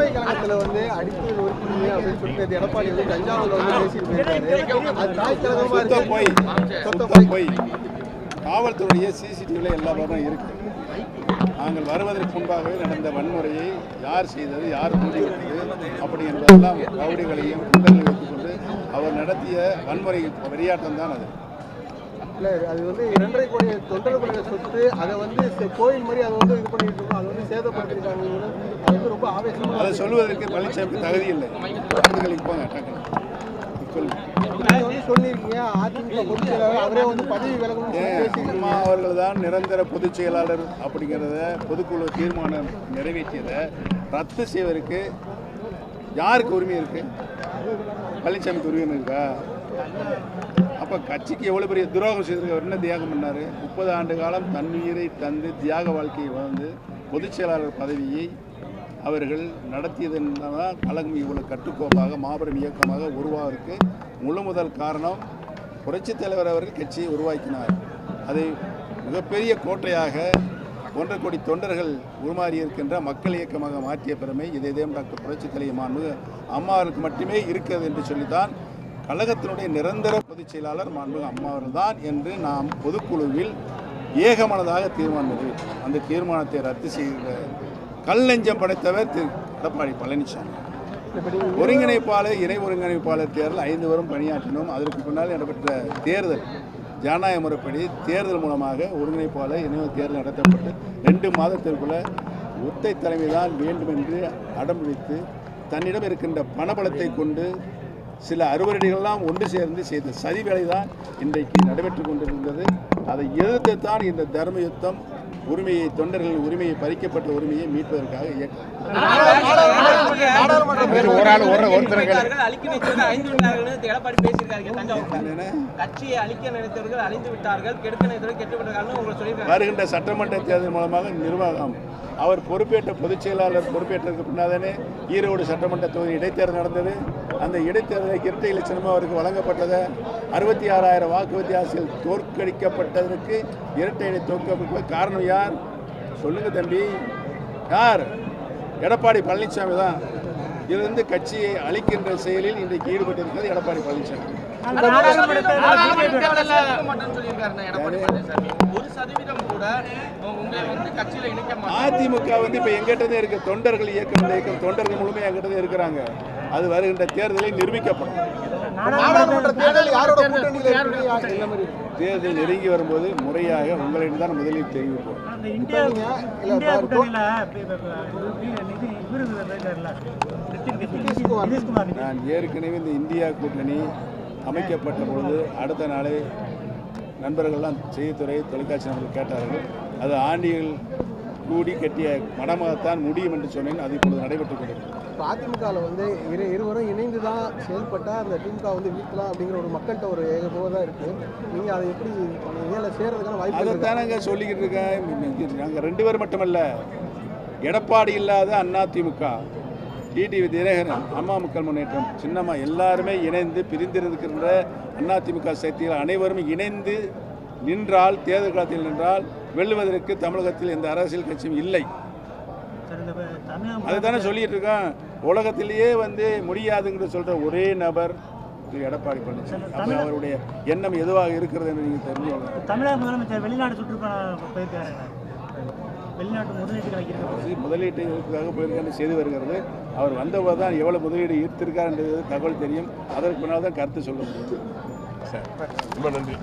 தலைமை கழகத்துல வந்து அடித்து நொறுக்கிங்க அப்படின்னு சொல்லிட்டு எடப்பாடி வந்து தஞ்சாவூர்ல வந்து பேசிட்டு போயிருக்காரு. அது தாய் கழகமா சுத்த இருக்கு போய். சுத்த போய். காவல்துறைய சிசிடிவியில் எல்லா பக்கம் இருக்கு. நாங்கள் வருவதற்கு முன்பாகவே நடந்த வன்முறையை யார் செய்தது யார் தூண்டிவிட்டது அப்படி என்பதெல்லாம் ரவுடிகளையும் குண்டங்களை வைத்துக்கொண்டு அவர் நடத்திய வன்முறை வெறியாட்டம் தான் அது. இல்ல அது வந்து இரண்டரை கோடி தொண்டர்களுடைய சொத்து அதை வந்து கோயில் மாதிரி அதை வந்து இது பண்ணிட்டு இருக்கோம். அதை வந்து சேதப்படுத்திருக்காங்க அது வந்து ரொம்ப ஆவேசமா அதை சொல்வதற்கு பழனிசாமிக்கு தகுதி இல்லை. சொல்லியிருக்கீங்க. அதிமுக பொதுச் செயலாளர் அவரே வந்து பதவி அம்மா அவர்கள் தான் நிரந்தர பொதுச் செயலாளர் அப்படிங்கிறத பொதுக்குழு தீர்மானம் நிறைவேற்றியதை ரத்து செய்வதற்கு யாருக்கு உரிமை இருக்கு? பழனிசாமிக்கு உரிமை இருக்கா? அப்போ கட்சிக்கு எவ்வளோ பெரிய துரோகம் செய்திருக்கு என்ன தியாகம் பண்ணார்? முப்பது ஆண்டு காலம் தன்னுயிரை தந்து தியாக வாழ்க்கையை வாழ்ந்து பொதுச் செயலாளர் பதவியை அவர்கள் நடத்தியதுனால கழகம் இவ்வளோ கட்டுக்கோப்பாக மாபெரும் இயக்கமாக உருவாவதற்கு முழு முதல் காரணம் புரட்சித் தலைவர் அவர்கள் கட்சியை உருவாக்கினார். அதை மிகப்பெரிய கோட்டையாக ஒன்றரை கோடி தொண்டர்கள் உருமாறி இருக்கின்ற மக்கள் இயக்கமாக மாற்றிய பெருமை இதை இதயம் டாக்டர் புரட்சித் தலைவர் மாண்பு அம்மாவுக்கு மட்டுமே இருக்கிறது என்று சொல்லித்தான் கழகத்தினுடைய நிரந்தர பொதுச் செயலாளர் மாண்புக அம்மா தான் என்று நாம் பொதுக்குழுவில் ஏகமனதாக தீர்மானம் அந்த தீர்மானத்தை ரத்து செய்கிற கல் நெஞ்சம் படைத்தவர் திரு. எடப்பாடி பழனிசாமி. ஒருங்கிணைப்பாளர் இணை ஒருங்கிணைப்பாளர் தேர்தல் ஐந்து வரும் பணியாற்றினோம். அதற்கு பின்னால் நடைபெற்ற தேர்தல் ஜனநாயக முறைப்படி தேர்தல் மூலமாக ஒருங்கிணைப்பாளர் இணை தேர்தல் நடத்தப்பட்டு ரெண்டு மாதத்திற்குள்ள ஒத்தை தலைமைதான் வேண்டும் என்று அடம் பிடித்து தன்னிடம் இருக்கின்ற பணபலத்தை கொண்டு சில அறுவரடிகள்லாம் ஒன்று சேர்ந்து செய்த சதி வேலை தான் இன்றைக்கு நடைபெற்று கொண்டிருந்தது அதை எதிர்த்து தான் இந்த தர்ம யுத்தம் உரிமையை தொண்டர்கள் உரிமையை பறிக்கப்பட்ட உரிமையை மீட்பதற்காக வருகின்ற சட்டமன்ற தேர்தல் மூலமாக நிர்வாகம் அவர் பொறுப்பேற்ற பொதுச் செயலாளர் பொறுப்பேற்றதுக்கு பின்னாதானே ஈரோடு சட்டமன்ற தொகுதி இடைத்தேர்தல் நடந்தது. அந்த இடைத்தேர்தலை இரட்டை இலட்சணமாக அவருக்கு வழங்கப்பட்டதை. அறுபத்தி ஆறாயிரம் வாக்கு வித்தியாசத்தில் தோற்கடிக்கப்பட்டதற்கு இரட்டை இலை தோற்க காரணம் யார்? சொல்லுங்க தம்பி. யார்? எடப்பாடி பழனிசாமி தான். இதிலிருந்து கட்சியை அழிக்கின்ற செயலில் இன்றைக்கு ஈடுபட்டிருக்கிறது எடப்பாடி பழனிசாமி. அதிமுக வந்து இப்போ எங்கிட்ட தான் இருக்கு. தொண்டர்கள் இயக்கம் இந்த இயக்கம் தொண்டர்கள் முழுமையாக எங்கிட்ட தான் இருக்கிறாங்க. அது வருகின்ற தேர்தலில் நிரூபிக்கப்படும். தேர்தல் தேர்தல் நெருங்கி வரும்போது முறையாக உங்களிடம் தான் முதலில் தெரிவிப்போம் நான் ஏற்கனவே இந்த இந்தியா கூட்டணி அமைக்கப்பட்ட பொழுது அடுத்த நாளே நண்பர்கள்லாம் செய்தித்துறை தொலைக்காட்சி நண்பர்கள் கேட்டார்கள். அது ஆண்டிகள் கூடி கட்டிய மடமாகத்தான் முடியும் என்று சொன்னேன். அது இப்பொழுது நடைபெற்றுக் கொண்டிருக்கிறது. இப்போ அதிமுகவில் வந்து இரு இருவரும் இணைந்து தான் செயல்பட்டா அந்த திமுக வந்து வீழ்த்தலாம் அப்படிங்கிற ஒரு மக்கள்கிட்ட ஒரு ஏகபோதாக இருக்கு. நீங்க அதை எப்படி பண்ணுவீங்க இல்லை சேர்றதுக்கான வாய்ப்பு இருக்கா? அதைத்தானங்க சொல்லிக்கிட்டு இருக்கேன். நாங்கள் ரெண்டு பேர் மட்டுமல்ல. எடப்பாடி இல்லாத அண்ணா திமுக. டிடிவி தினகரன் அம்மா மக்கள் முன்னேற்றம் சின்னம்மா எல்லாருமே இணைந்து பிரிந்திருக்கின்ற அண்ணா திமுக சக்திகள் அனைவரும் இணைந்து நின்றால் தேர்தல் காலத்தில் நின்றால் வெல்லுவதற்கு தமிழகத்தில் எந்த அரசியல் கட்சியும் இல்லை. சரி, இந்த ப- தமிழக அதை தானே சொல்லிட்டு இருக்கோம் உலகத்திலேயே வந்து முடியாதுங்கிற சொல்ற ஒரே நபர் திரு. எடப்பாடி பழனிசாமி. அவருடைய எண்ணம் எதுவாக இருக்கிறது என்று நீங்கள் தெரிஞ்சு தமிழக முதலமைச்சர் வெளிநாடு சுற்றுப்பயணம் போயிருக்காரு. வெளிநாட்டு முதலீட்டுகள் வைக்கிறது அரசு முதலீட்டு ஈர்ப்புக்காக போயிருக்கான்னு செய்து வருகிறது. அவர் வந்தபோது தான் எவ்வளவு முதலீடு ஈர்த்திருக்காருன்றது தகவல் தெரியும். அதற்கு பின்னால் தான் கருத்து சொல்ல முடியும். ரொம்ப நன்றி.